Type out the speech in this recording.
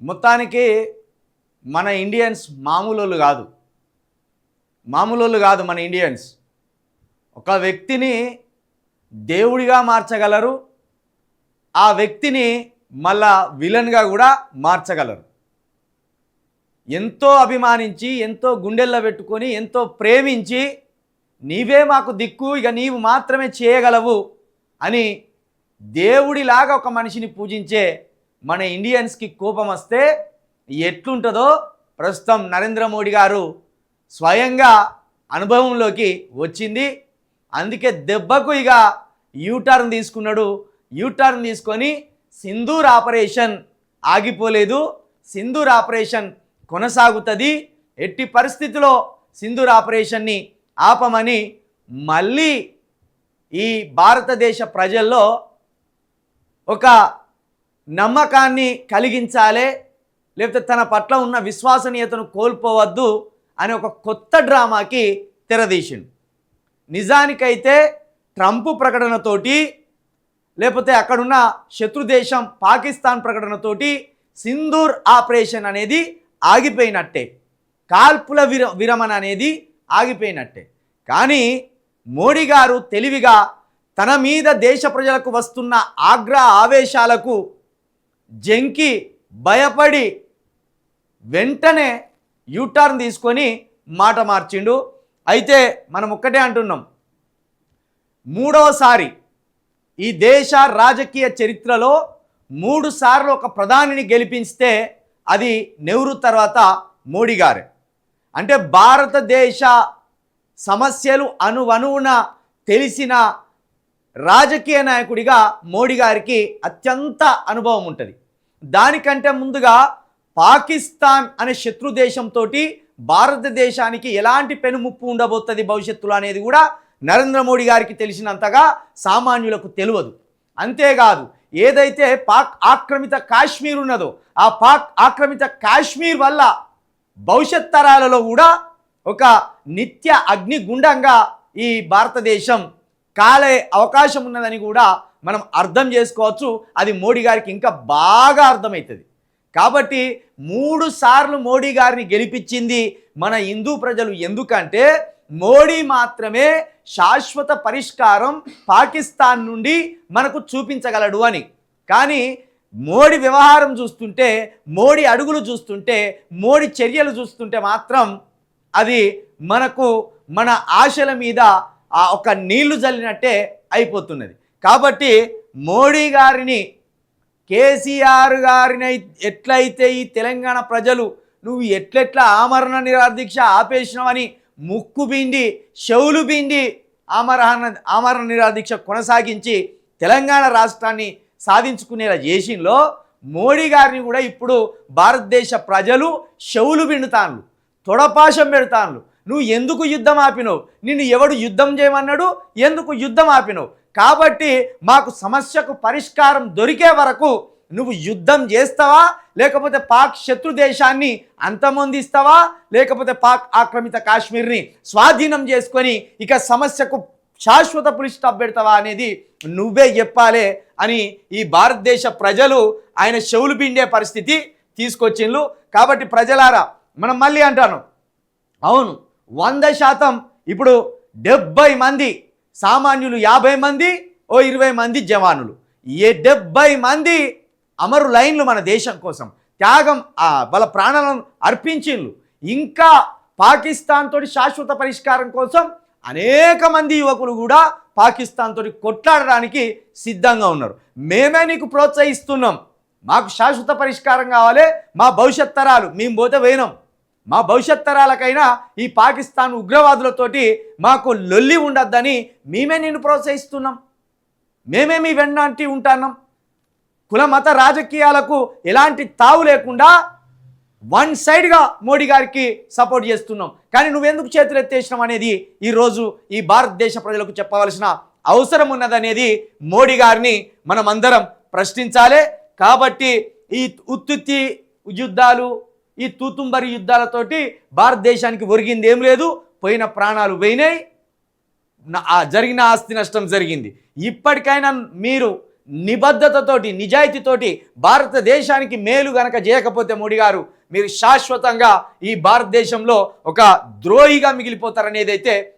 మొత్తానికి మన ఇండియన్స్ మామూలు కాదు. మామూలు కాదు మన ఇండియన్స్. ఒక వ్యక్తిని దేవుడిగా మార్చగలరు ఆ వ్యక్తిని మళ్ళా విలన్గా కూడా మార్చగలరు. ఎంతో అభిమానించి ఎంతో గుండెల్లో పెట్టుకొని ఎంతో ప్రేమించి నీవే మాకు దిక్కు ఇక నీవు మాత్రమే చేయగలవు అని దేవుడిలాగా ఒక మనిషిని పూజించే మన ఇండియన్స్కి కోపం వస్తే ఎట్లుంటుందో ప్రస్తుతం నరేంద్ర మోడీ గారు స్వయంగా అనుభవంలోకి వచ్చింది. అందుకే దెబ్బకు ఇక యూటర్న్ తీసుకున్నాడు. యూటర్న్ తీసుకొని సింధూర్ ఆపరేషన్ ఆగిపోలేదు. సింధూర్ ఆపరేషన్ కొనసాగుతుంది. ఎట్టి పరిస్థితిలో సింధూర్ ఆపరేషన్ని ఆపమని మళ్ళీ ఈ భారతదేశ ప్రజల్లో ఒక నమ్మకాన్ని కలిగించాలే లేకపోతే తన పట్ల ఉన్న విశ్వసనీయతను కోల్పోవద్దు అనే ఒక కొత్త డ్రామాకి తెరదీసిండు. నిజానికైతే ట్రంప్ ప్రకటనతోటి లేకపోతే అక్కడున్న శత్రు దేశం పాకిస్తాన్ ప్రకటనతోటి సింధూర్ ఆపరేషన్ అనేది ఆగిపోయినట్టే. కాల్పుల విర విరమణ అనేది ఆగిపోయినట్టే. కానీ మోడీ గారు తెలివిగా తన మీద దేశ ప్రజలకు వస్తున్న ఆగ్రహ ఆవేశాలకు జంకి భయపడి వెంటనే యూటర్న్ తీసుకొని మాట మార్చిండు. అయితే మనం ఒక్కటే అంటున్నాం. మూడవసారి ఈ దేశ రాజకీయ చరిత్రలో మూడు సార్లు ఒక ప్రధానిని గెలిపించితే అది నెహ్రూ తర్వాత మోడీ గారే. అంటే భారతదేశ సమస్యలు అణువణువున తెలిసిన రాజకీయ నాయకుడిగా మోడీ గారికి అత్యంత అనుభవం ఉంటుంది. దానికంటే ముందుగా పాకిస్తాన్ అనే శత్రు దేశంతో భారతదేశానికి ఎలాంటి పెనుముప్పు ఉండబోతుంది భవిష్యత్తులో అనేది కూడా నరేంద్ర మోడీ గారికి తెలిసినంతగా సామాన్యులకు తెలియదు. అంతేకాదు ఏదైతే పాక్ ఆక్రమిత కాశ్మీర్ ఉన్నదో ఆ పాక్ ఆక్రమిత కాశ్మీర్ వల్ల భవిష్యత్ తరాలలో కూడా ఒక నిత్య అగ్నిగుండంగా ఈ భారతదేశం కాలే అవకాశం ఉన్నదని కూడా మనం అర్థం చేసుకోవచ్చు. అది మోడీ గారికి ఇంకా బాగా అర్థమవుతుంది కాబట్టి మూడు సార్లు మోడీ గారిని గెలిపించింది మన హిందూ ప్రజలు ఎందుకంటే మోడీ మాత్రమే శాశ్వత పరిష్కారం పాకిస్తాన్ నుండి మనకు చూపించగలడు అని. కానీ మోడీ వ్యవహారం చూస్తుంటే మోడీ అడుగులు చూస్తుంటే మోడీ చర్యలు చూస్తుంటే మాత్రం అది మనకు మన ఆశల మీద ఆ ఒక నీళ్ళు జల్లినట్టే అయిపోతున్నది. కాబట్టి మోడీ గారిని కేసీఆర్ గారిని ఎట్లయితే ఈ తెలంగాణ ప్రజలు నువ్వు ఎట్లెట్లా ఆమరణ నిరాదీక్ష ఆపేసినావని ముక్కు బిండి చెవులు బిండి ఆమరణ ఆమరణ నిరాదీక్ష కొనసాగించి తెలంగాణ రాష్ట్రాన్ని సాధించుకునేలా చేసిలో మోడీ గారిని కూడా ఇప్పుడు భారతదేశ ప్రజలు చెవులు బిండుతాను తొడపాశం పెడతాన్లు. నువ్వు ఎందుకు యుద్ధం ఆపినవు? నిన్ను ఎవడు యుద్ధం చేయమన్నాడు? ఎందుకు యుద్ధం ఆపినవు? కాబట్టి మాకు సమస్యకు పరిష్కారం దొరికే వరకు నువ్వు యుద్ధం చేస్తావా? లేకపోతే పాక్ శత్రు దేశాన్ని అంతమొందిస్తావా? లేకపోతే పాక్ ఆక్రమిత కాశ్మీర్ని స్వాధీనం చేసుకొని ఇక సమస్యకు శాశ్వత పులి స్టాప్ పెడతావా అనేది నువ్వే చెప్పాలే అని ఈ భారతదేశ ప్రజలు ఆయన చెవులు పిండే పరిస్థితి తీసుకొచ్చిండ్రు కాబట్టి ప్రజలారా మనం మళ్ళీ అంటాను. అవును. వంద శాతం. ఇప్పుడు డెబ్బై మంది సామాన్యులు యాభై మంది ఓ ఇరవై మంది జవానులు. ఏ డెబ్బై మంది అమరు లైన్లు మన దేశం కోసం త్యాగం వాళ్ళ ప్రాణాలను అర్పించిండ్రు ఇంకా పాకిస్తాన్ తోటి శాశ్వత పరిష్కారం కోసం అనేక మంది యువకులు కూడా పాకిస్తాన్ తోటి కొట్లాడడానికి సిద్ధంగా ఉన్నారు. మేమే నీకు ప్రోత్సహిస్తున్నాం. మాకు శాశ్వత పరిష్కారం కావాలి మా భవిష్యత్ తరాలు. మేము పోతే పోయినాం. మా భవిష్యత్ తరాలకైనా ఈ పాకిస్తాన్ ఉగ్రవాదులతోటి మాకు లొల్లి ఉండద్దని మేమే నిన్ను ప్రోత్సహిస్తున్నాం. మేమే మీ వెన్నంటి ఉంటాన్నాం. కుల మత రాజకీయాలకు ఎలాంటి తావు లేకుండా వన్ సైడ్గా మోడీ గారికి సపోర్ట్ చేస్తున్నాం. కానీ నువ్వెందుకు చేతులు ఎత్తేసినాం అనేది ఈరోజు ఈ భారతదేశ ప్రజలకు చెప్పవలసిన అవసరం ఉన్నదనేది మోడీ గారిని మనం అందరం ప్రశ్నించాలి. కాబట్టి ఈ ఉత్తుత్తి యుద్ధాలు ఈ తూతుంబరి యుద్ధాలతోటి భారతదేశానికి ఒరిగింది ఏం లేదు. పోయిన ప్రాణాలు పోయినాయి. జరిగిన ఆస్తి నష్టం జరిగింది. ఇప్పటికైనా మీరు నిబద్ధతతోటి నిజాయితీతోటి భారతదేశానికి మేలు గనక చేయకపోతే మోడీ గారు మీరు శాశ్వతంగా ఈ భారతదేశంలో ఒక ద్రోహిగా మిగిలిపోతారనేదైతే